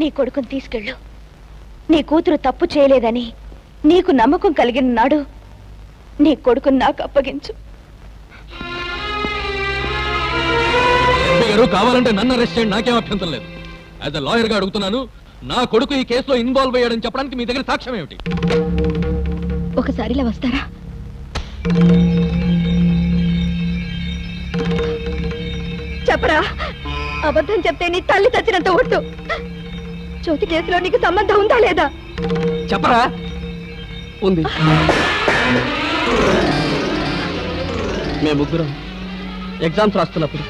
నీ కొడుకుని తీసుకెళ్ళు. నీ కూతురు తప్పు చేయలేదని నీకు నమ్మకం కలిగిన నాడు నీ కొడుకుని నాకు అప్పగించు. గారు కావాలంటే నన్ను అరెస్ట్ చేయండి నాకేం అభ్యంతరం లేదు. యాజ్ అ లాయర్గా అడుగుతున్నాను నా కొడుకు ఈ కేసులో ఇన్వాల్వ్ అయ్యాడని చెప్పడానికి మీ దగ్గర సాక్ష్యం ఏమిటి? ఒకసారి ఇలా వస్తారా? చెప్పరా? అబద్ధం చెప్తే నీ తల్లి చచ్చినంత ఒట్టు జ్యోతి కేసులో నీకు సంబంధం ఉందా లేదా? చెప్పరా? ఉంది. మేము ముగ్గురం ఎగ్జామ్స్ రాస్తున్నప్పుడు.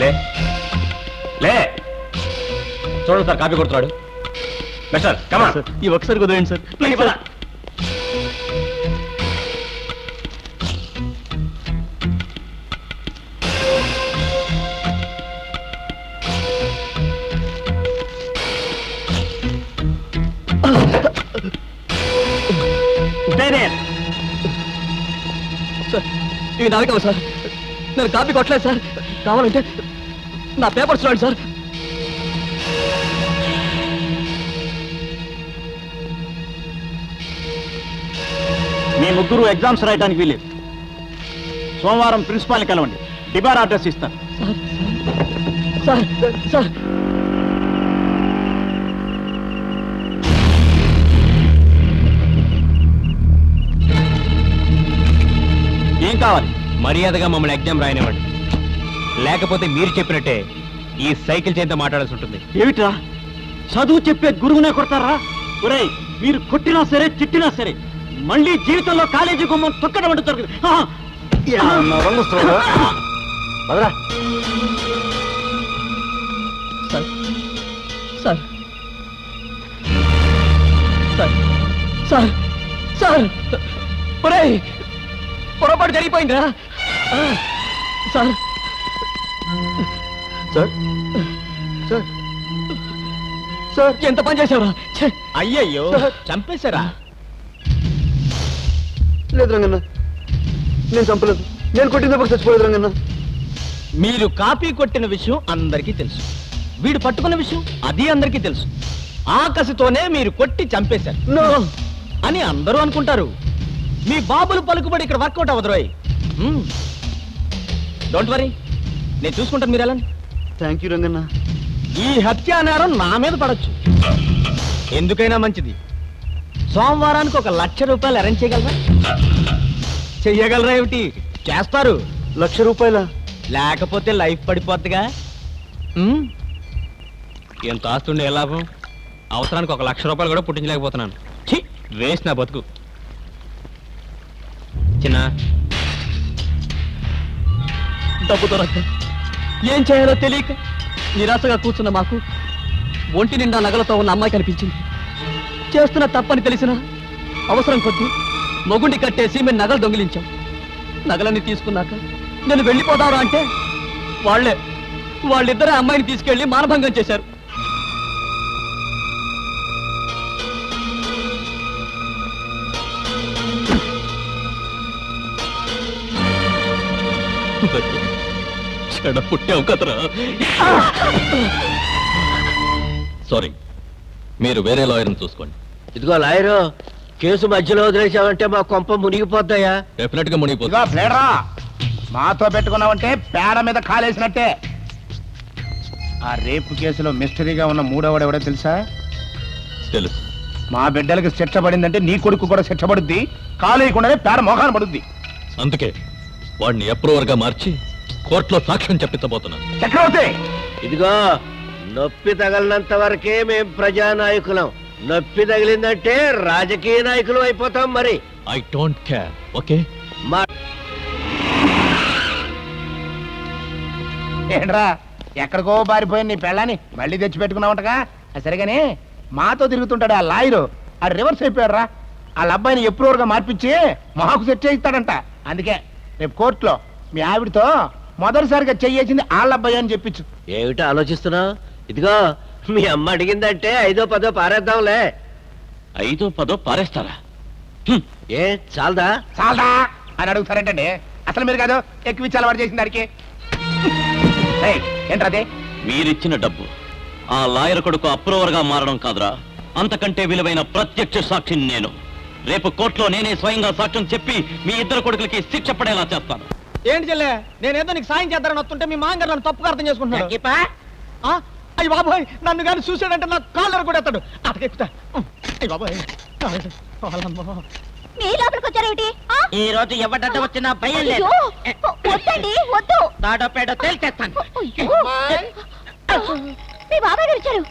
లే. లే. చూడండి సార్ కాపీ కొడుతున్నాడు. మిస్టర్ కమా సార్ ఈ ఒకసారి కుదరండి సార్. సార్ సార్ నావి కావు సార్. నేను కాపీ కొట్టలేదు సార్. కావాలంటే నా పేపర్స్ చూడండి సార్. మీ ముగ్గురు ఎగ్జామ్స్ రాయడానికి వీలేదు సోమవారం ప్రిన్సిపాల్ని కలవండి. డిబార్ అడ్రస్ ఇస్తాను. సార్ సార్ ఏం కావాలి. మర్యాదగా మమ్మల్ని ఎగ్జామ్ రాయనివ్వండి. లేకపోతే మీరు చెప్పినట్టే ఈ సైకిల్ చేత మాట్లాడాల్సి ఉంటుంది. ఏమిట్రా? చదువు చెప్పే గురువునే కొడతారా? ఒరేయ్ మీరు కొట్టినా సరే తిట్టినా సరే మళ్ళీ జీవితంలో కాలేజీ గుమ్మం తొక్కడం అంటూ జరుగుతుంది ఆ! Sir. Sir. Sir. Sir. Sir. ఒరేయ్! పొరపాటు జరిగిపోయిందిరా. సార్. సార్? సార్? సార్? ఎంత పని చేశారా అయ్యయ్యో. చంపేశారా? లేదు రంగన్న. నేను చంపలేదు. నేను కొట్టినప్పుడు చచ్చిపోలేదు రంగన్న. మీరు కాపీ కొట్టిన విషయం అందరికీ తెలుసు. వీడు పట్టుకున్న విషయం అది అందరికీ తెలుసు. ఆకసితోనే మీరు కొట్టి చంపేశారు. నో. అని అందరూ అనుకుంటారు. మీ బాబులు పలుకుబడి ఇక్కడ వర్కౌట్ అవ్వదు రోయ్. డోంట్ వరీ నేను చూసుకుంటాను మీరు ఎలా థ్యాంక్ యూ రంగన్న. ఈ హత్యానేరం నా మీద పడొచ్చు. ఎందుకైనా మంచిది. సోమవారానికి ఒక లక్ష రూపాయలు అరేంజ్ చేయగలరా? చెయ్యగలరా ఏమిటి? చేస్తారు. లక్ష రూపాయల? లేకపోతే లైఫ్ పడిపోద్దిగా? ఉమ్? ఎంత ఆస్తుండే ఏ లాభం? అవసరానికి ఒక లక్ష రూపాయలు కూడా పుట్టించలేకపోతున్నాను. ఛీ! వేస్ట్ నా బతుకు. చిన్న డబ్బు దొరక్క ఏం చేయాలో తెలియక నిరాశగా కూర్చున్న మాకు ఒంటి నిండా నగలతో ఉన్న అమ్మాయి కనిపించింది. చేస్తున్న తప్పని తెలిసిన అవసరం కొద్దీ మొగుండి కట్టేసి మేము నగలు దొంగిలించాం. నగలన్నీ తీసుకున్నాక నేను వెళ్ళిపోదారా అంటే వాళ్ళే వాళ్ళిద్దరే అమ్మాయిని తీసుకెళ్ళి మానభంగం చేశారు. చెడ పుట్టావు కదరా. సారీ మీరు వేరే లాయర్ని చూసుకోండి. ఇదిగో లాయరు కేసు మధ్యలో వదిలేసావంటే మా కొంప మునిగిపోద్దాయా? డెఫినెట్గా మునిగిపోతుంది. ఇదిగో మాతో పెట్టుకున్నావంటే పేడ మీద కాలేసినట్టే. ఆ రేపు కేసులో మిస్టరీగా ఉన్న మూడవడెవడో తెలుసా? తెలుసు. మా బిడ్డలకి శిక్ష పడిందంటే నీ కొడుకు కూడా శిక్ష పడుద్ది కాలేయకుండానే పేడ మోకాన పడుద్ది. అందుకే వాడిని అప్రూవర్గా మార్చి కోర్టులో సాక్ష్యం చెప్పించబోతున్నాను. చక్రవర్తి! ఇదిగో నొప్పి తగలినంత వరకే మేం ప్రజానాయకులం. నొప్పి తగిలిందంటే రాజకీయ నాయకులు అయిపోతాం మరి. ఐ డోంట్ కేర్ ఓకే మా ఏంట్రా ఎక్కడికో బారిపోయిన నీ పెళ్ళాన్ని మళ్ళీ తెచ్చి పెట్టుకున్నావంటగా? సరిగానే మాతో తిరుగుతుంటాడు ఆ లాయరు. ఆ రివర్స్ అయిపోయాడురా. వాళ్ళ అబ్బాయిని ఎప్రూవర్గా మార్పించి మాకు సెట్ చేయిస్తాడంట. అందుకే రేపు కోర్టులో మీ ఆవిడతో మొదటిసారిగా చెయ్యేసింది వాళ్ళ అబ్బాయి అని చెప్పించు. ఏమిటి ఆలోచిస్తున్నావు ఇదిగో మీ అమ్మ అడిగిందంటే ఐదో పదో పారేద్దాంలే. ఐదో పదో పారేస్తారా? ఏ చాలదా? చాలదా? అని అడుగుతారంటే అసలు మీరు కాదు ఎక్కువ అలవాటు చేసిన దానికి. ఏయ్, ఏంట్రది మీరిచ్చిన డబ్బు. ఆ లాయర్ కొడుకు అప్రూవర్గా మారడం కాదురా. అంతకంటే విలువైన ప్రత్యక్ష సాక్షిని నేను. రేపు కోర్టులో నేనే స్వయంగా సాక్ష్యం చెప్పి మీ ఇద్దరు కొడుకులకి శిక్ష పడేలా చేస్తాను. ఏంటి చెల్లె? నేనేదో నీకు సాయం చేద్దారని వస్తుంటే మీ మాంగారు నన్ను తప్పుగా అర్థం చేసుకుంటున్నాడు. ఆ? అయ్య బాబాయ్ నన్ను కానీ చూసాడంటే నా కాళ్ళను కూడా ఎత్తాడు. అటకెక్కుతా అయ్య బాబాయ్. మీ లోపలికి వచ్చారేమిటి ఆ? ఈ రోజు ఎవడడ్డ వచ్చినా భయం లేదు. అయ్యో, వద్దండి వద్దు. తాడో పేడో తేల్చేస్తాను. అయ్యో. మీ బాబాయ్ గారు వచ్చారు.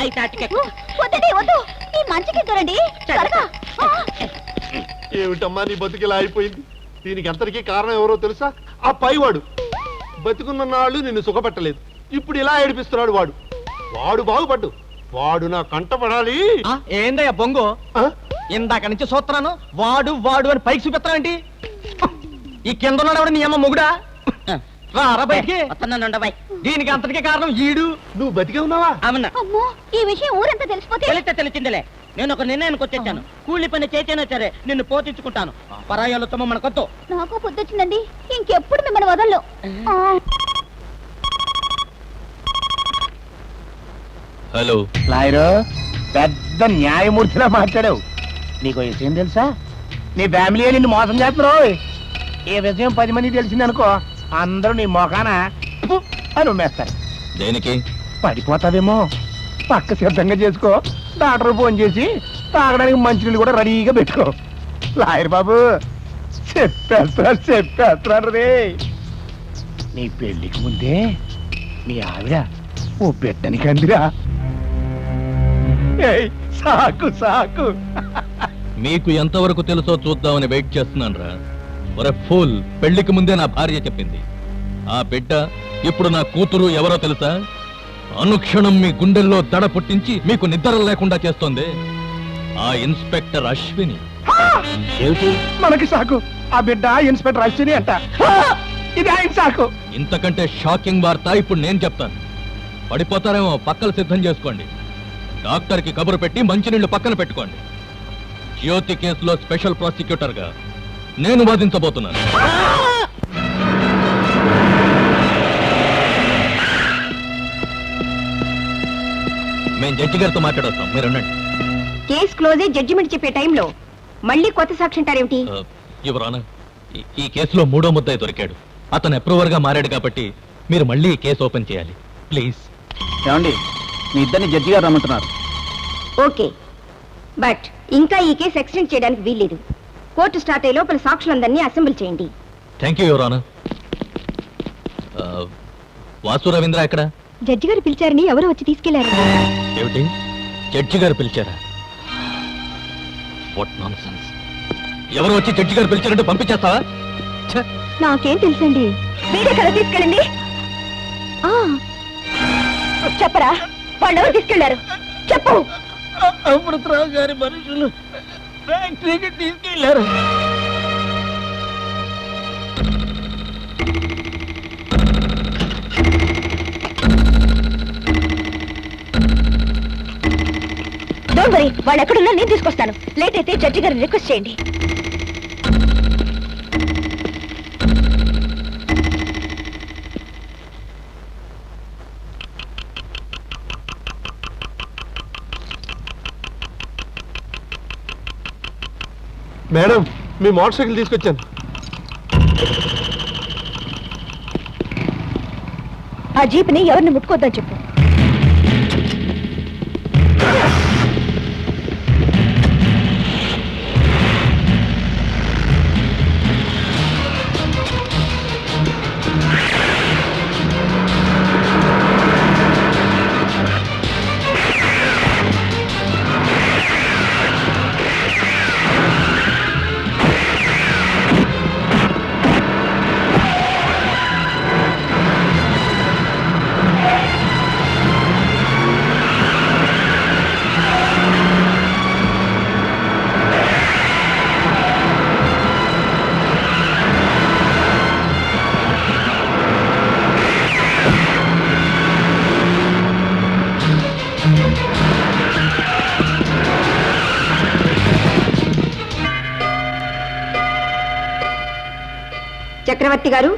అయితే అటుకే వద్దండి వద్దు. ఈ మంచికి త్వరగా. ఏమిటమ్మా నీ బతుకిలా అయిపోయింది? దీనికి అంతటికీ కారణం ఎవరో తెలుసా? ఆ పైవాడు. బతుకున్న నాళ్ళు నిన్ను సుఖపెట్టలేదు. ఇప్పుడు ఇలా ఏడిపిస్తున్నాడు వాడు. వాడు బాగుపడ్డు. వాడు నా కంట పడాలి. ఆ, ఏందయ్యా బొంగు? ఆ? ఇందాక నుంచి చూస్తున్నాను. వాడు వాడు అని పైకి చూపిస్తానండి ఈ కింద ఉన్నాడు నీ అమ్మ మొగుడా? రారా బయటికి. వస్తున్నాను దీనికి అంతటికే కారణం ఈడు. నువ్వు బతికే ఉన్నావా? అవునా. అమ్మో ఈ విషయం ఊరంతా తెలిసిపోతే తెలిస్తే తెలిసిందిలే. నేను ఒక నిర్ణయానికి వచ్చేసాను. కూలి పని చేసినా సరే నిన్ను పోషించుకుంటాను పరాయాలతో మనకొద్దు. నాకు పొద్దుచ్చిందండి. ఇంకెప్పుడు మిమ్మల్ని వదల్లో హలో. లాయరు పెద్ద న్యాయమూర్తిలా మాట్లాడావు. నీకు విషయం తెలుసా? నీ ఫ్యామిలీ నిన్ను మోసం చేస్తున్నారు ఈ విషయం పది మంది తెలిసిందనుకో అందరూ నీ మొఖాన అని ఉమ్మేస్తారు. దేనికి? పడిపోతావేమో. పక్క సిద్ధంగా చేసుకో. డాక్టర్ ఫోన్ చేసి తాగడానికి మంచినీళ్ళు కూడా రెడీగా పెట్టుకో. లాయర్ బాబు చెప్పేస్తున్నారు చెప్పేస్తున్నారు రే నీ పెళ్ళికి ముందే మీ ఆవిడ ఓ బిడ్డని కందిరా. ఏయ్, సాకు సాకు. మీకు ఎంతవరకు తెలుసో చూద్దామని వెయిట్ చేస్తున్నాను రా ఒరే ఫూల్ పెళ్ళికి ముందే నా భార్య చెప్పింది. ఆ బిడ్డ ఇప్పుడు నా కూతురు ఎవరో తెలుసా? అనుక్షణం మీ గుండెల్లో దడ పుట్టించి మీకు నిద్ర లేకుండా చేస్తోంది. ఆ ఇన్స్పెక్టర్ అశ్విని. ఏమిటి? మనకి సాకు. ఆ బిడ్డ ఇన్స్పెక్టర్ అశ్విని అంట. ఇది ఆయన సాకు. ఇంతకంటే షాకింగ్ వార్త ఇప్పుడు నేను చెప్తాను. పడిపోతారేమో పక్కలు సిద్ధం చేసుకోండి. డాక్టర్కి కబురు పెట్టి మంచినీళ్ళు పక్కన పెట్టుకోండి. జ్యోతి కేసులో స్పెషల్ ప్రాసిక్యూటర్గా. నేను వాదించబోతున్నాను. మేము జడ్జి గారితో మాట్లాడొస్తాం. మీరు ఉండండి. కేస్ క్లోజ్ అయ్యి జడ్జిమెంట్ చెప్పే టైంలో మళ్ళీ కొత్త సాక్షి అంటారేమిటి యువరానా ఈ- ఈ కేసులో మూడో ముద్దాయి దొరికాడు. అతను అప్రూవర్గా మారాడు కాబట్టి మీరు మళ్ళీ ఈ కేసు ఓపెన్ చేయాలి. ప్లీజ్ ఏమండి? మీ ఇద్దరిని జడ్జి గారు రమ్మంటున్నారు. ఓకే బట్ ఇంకా ఈ కేసు ఎక్స్టెండ్ చేయడానికి వీల్లేదు. కోర్టు స్టార్ట్ అయ్యే లోపల సాక్షులందరినీ అసెంబ్ల్ చేయండి. Thank you your honour Vasu Ravindra ఎక్కడ? జడ్జి గారు పిలిచారని ఎవరు వచ్చి తీసుకెళ్ళారు. ఏమిటి? జడ్జి గారు పిలిచారా? వాట్ నాన్ ఎవరు వచ్చి జడ్జి గారు పిలిచారంటే పంపించేస్తావా? ఛే! నాకేం తెలుసండి? మీరే కదా తీసుకెళ్ళండి. ఆ, చెప్పరా? వాళ్ళు ఎవరు తీసుకెళ్ళారు? చెప్పు. అమృతరావు గారి మనుషులు. ఫ్యాక్టరీకి తీసుకెళ్ళారు. వాళ్ళు ఎక్కడున్నా నేను తీసుకొస్తాను. లేట్ అయితే జడ్జి గారిని రిక్వెస్ట్ చేయండి. మేడం మీ మోటార్ సైకిల్ తీసుకొచ్చాను. ఆ జీప్ని ఎవరిని ముట్టుకోద్దని చెప్పు. చక్రవర్తి గారు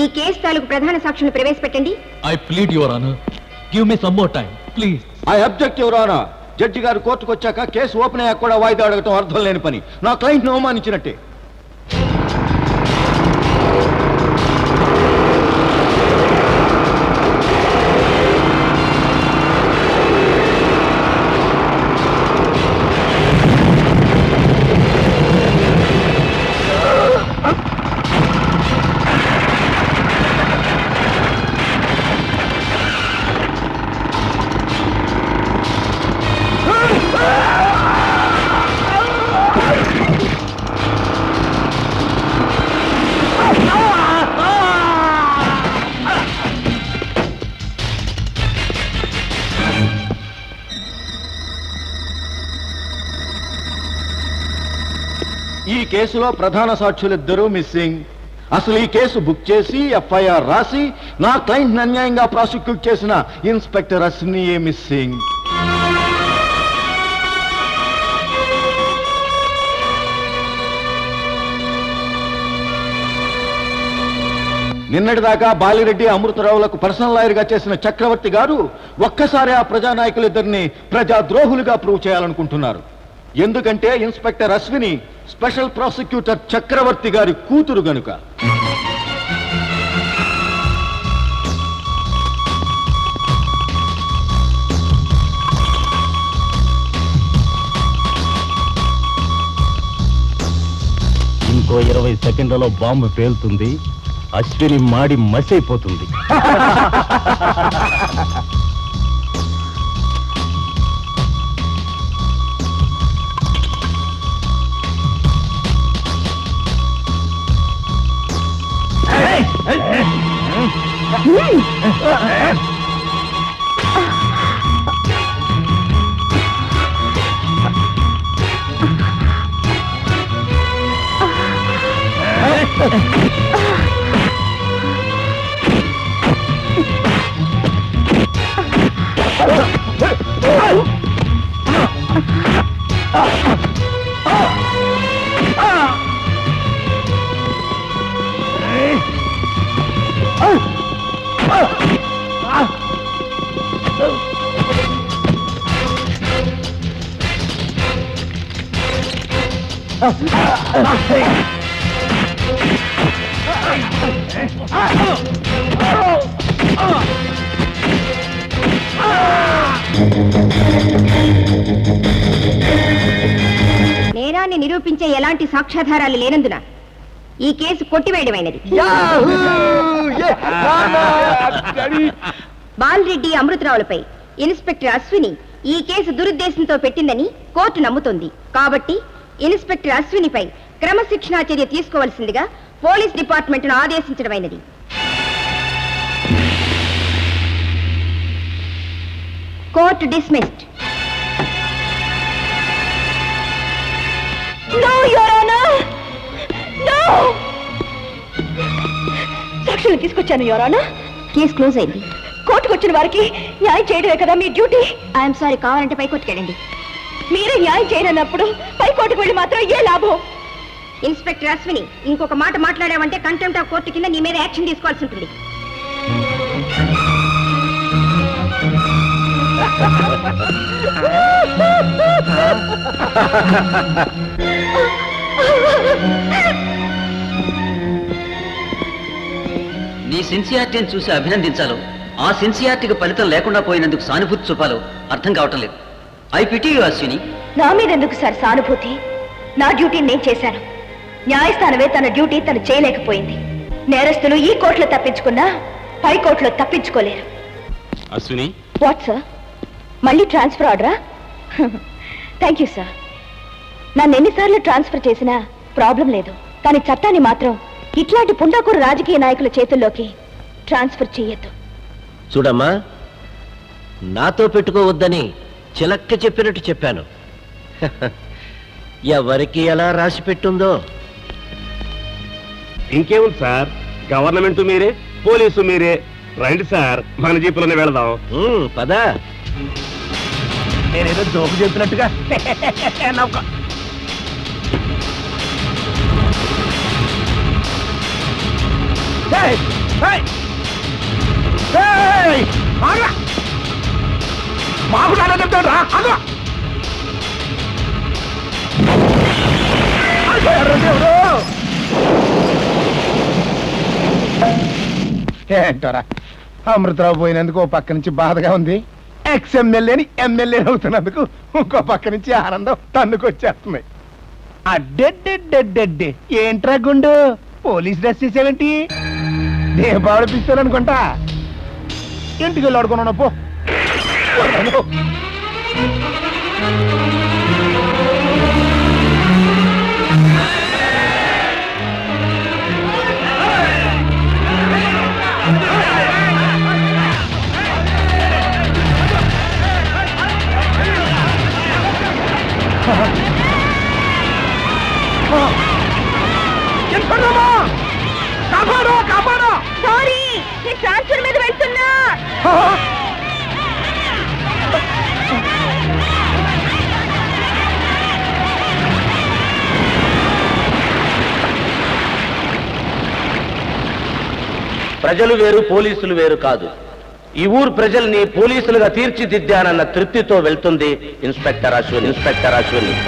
ఈ కేసు తాలూకు ప్రధాన సాక్షులను ప్రవేశపెట్టండి. I plead your honour give me some more time please I object your honour judge గారు కోర్టుకు వచ్చాక కేసు ఓపెన్ అయ్యాక కూడా వాయిదా అడగటం అర్థం లేని పని. నా క్లయింట్ని అవమానించినట్టే. కేసులో ప్రధాన సాక్షులిద్దరూ మిస్సింగ్. అసలు ఈ కేసు బుక్ చేసి ఎఫ్ఐఆర్ రాసి నా క్లయింట్ అన్యాయంగా ప్రాసిక్యూట్ చేసిన ఇన్స్పెక్టర్ అశ్వినియే మిస్సింగ్. నిన్నటిదాకా బాలిరెడ్డి అమృతరావులకు పర్సనల్ లాయర్గా చేసిన చక్రవర్తి గారు ఒక్కసారి ఆ ప్రజానాయకులిద్దరిని ప్రజా ద్రోహులుగా ప్రూవ్ చేయాలనుకుంటున్నారు. ఎందుకంటే inspector Ashwini special prosecutor Chakravarthi గారి కూతురు గనుక. ఇంకో ఇరవై సెకండ్లలో బాంబు పేలుతుంది అశ్విని మాడి మసైపోతుంది. నేరాన్ని నిరూపించే ఎలాంటి సాక్ష్యాధారాలు లేనందున ఈ కేసు కొట్టివేయడమైనది. బాలరెడ్డి అమృతరావులపై ఇన్స్పెక్టర్ అశ్విని ఈ కేసు దురుద్దేశంతో పెట్టిందని కోర్టు నమ్ముతోంది. కాబట్టి ఇన్స్పెక్టర్ అశ్వినిపై క్రమశిక్షణా చర్య తీసుకోవాల్సిందిగా పోలీస్ డిపార్ట్మెంట్ను ఆదేశించడమైనది. Court dismissed. సాక్షులు తీసుకొచ్చాను యువర్ ఆనర్ కేసు క్లోజ్ అయింది. కోర్టుకు వచ్చిన వారికి న్యాయం చేయడమే కదా మీ డ్యూటీ? ఐఎమ్ సారీ కావాలంటే పై కోర్టుకెళ్ళండి మీరే న్యాయం చేయనన్నప్పుడు పై కోర్టుకు వెళ్ళి మాత్రం ఏ లాభం? ఇన్స్పెక్టర్ అశ్విని ఇంకొక మాట మాట్లాడావంటే కంటెంప్ట్ ఆఫ్ కోర్టు కింద నీ మీద యాక్షన్ తీసుకోవాల్సి ఉంటుంది. సిన్సియారిటీని చూసి అభినందించాలో ఆ సిన్సియారిటీకి ఫలితం లేకుండా పోయినందుకు సానుభూతి చూపాలో అర్థం కావటం లేదు. I pity you Ashwini. నా మీద ఎందుకు సార్ సానుభూతి? నా డ్యూటీ నేను చేశాను. న్యాయస్థానమే తన డ్యూటీ తను చేయలేకపోయింది. నేరస్తులు ఈ కోర్టులో తప్పించుకున్నా పై కోర్టులో తప్పించుకోలేరు. అశ్విని? వాట్ సార్ మళ్ళీ ట్రాన్స్ఫర్ ఆర్డరా? థ్యాంక్ యూ సార్ నన్ను ఎన్నిసార్లు ట్రాన్స్ఫర్ చేసినా ప్రాబ్లం లేదు. కానీ చట్టాన్ని మాత్రం ఇట్లాంటి పుండాకూరు రాజకీయ నాయకుల చేతుల్లోకి ట్రాన్స్ఫర్ చేయొద్దు చూడమ్మా నాతో పెట్టుకోవద్దని చిలక్క చెప్పినట్టు చెప్పాను. ఎవరికి ఎలా రాసి పెట్టుందో? ఇంకేముంది సార్? గవర్నమెంట్ మీరే పోలీసు మీరే. రండి సార్ మన జీపులోనే వెళదాం. ఉమ్, పదా. నేనేదో జోకు చెప్పినట్టుగా. మాకు నాన్న చెప్తాడు రా అదో ఏంటోరా? అమృతరావు పోయినందుకు ఓ పక్క నుంచి బాధగా ఉంది. ఎక్స్ ఎమ్మెల్యేని ఎమ్మెల్యే అవుతున్నందుకు ఇంకో పక్క నుంచి ఆనందం తన్నుకొచ్చేస్తుంది. అడ్డెడ్డెడ్డెడ్డెడ్డే. ఏంట్రా గుండు? పోలీస్ డ్రెస్ చేసేవేంటి దీపావళి పిస్తోలు అనుకుంటా? ఇంటికి వెళ్ళి ఆడుకున్నాను పో. కాపాడు కాపాడు. ట్రాన్స్ఫర్ మీద వెళ్తున్నా. ప్రజలు వేరు పోలీసులు వేరు కాదు. ఈ ఊరు ప్రజల్ని పోలీసులుగా తీర్చిదిద్దానన్న తృప్తితో వెళ్తుంది ఇన్స్పెక్టర్ అశ్విన్. ఇన్స్పెక్టర్ అశ్విన్.